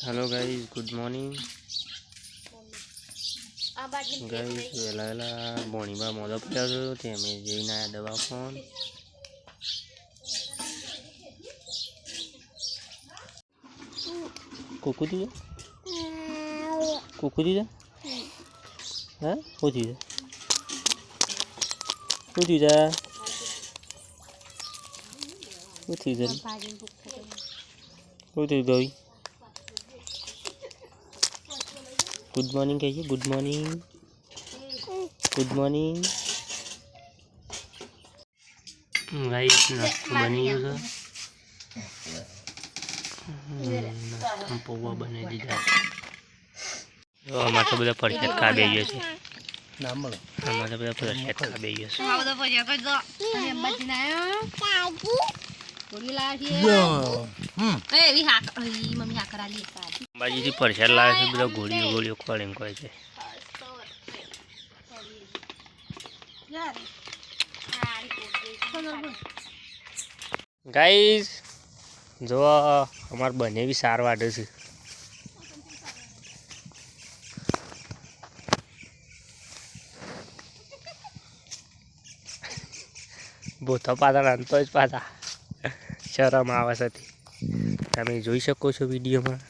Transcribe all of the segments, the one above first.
Hello guys good morning આ બાજુ guys વહેલા વહેલા બોણીમાં મોદો પડ્યો હતો તે અમે જઈને આવ્યા દવા ફોન કુકુ દીધા કુકુ દીધા હા શું દીધા શું દીધા શું દીધા ભાજી ભૂખ શું દીધું ગુડ મોર્નિંગ કહીએ good morning good morning guys નાસ્તો બની ગયો છે નાસ્તો પૌવા બનાવી દીધા આમાં તો બધા ફરજિયાત ખા બે ગયો છે અમારે બધા ફરજિયાત ખા બે ગયો છે અંબાજીથી લાવે છે બધા ગોળીઓ ગોળીઓ એમ કહે છે. ગાઈસ જો અમારે બને બી સાર વાટે છે. ભૂતો પાછા રાંધતો જ પાછા. શરમ આવે છે તમે જોઈ શકો છો વિડીયોમાં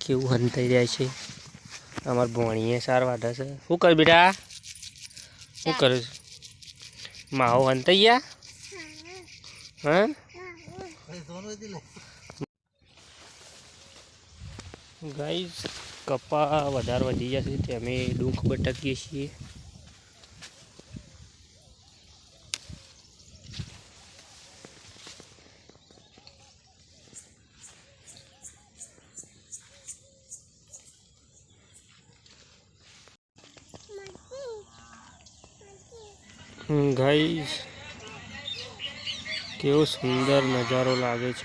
કેવું હંતાઈ જાય છે. અમારે ભણીએ સાર વાટે છે શું કર બેટા? શું કરે છે? માહો હંતાઈ ગયા? હા? ગાઈઝ કપા વધારે વધી જશે તે અમે ડુંખ બટકીએ છીએ. ગાઈઝ કેવો સુંદર નજારો લાગે છે.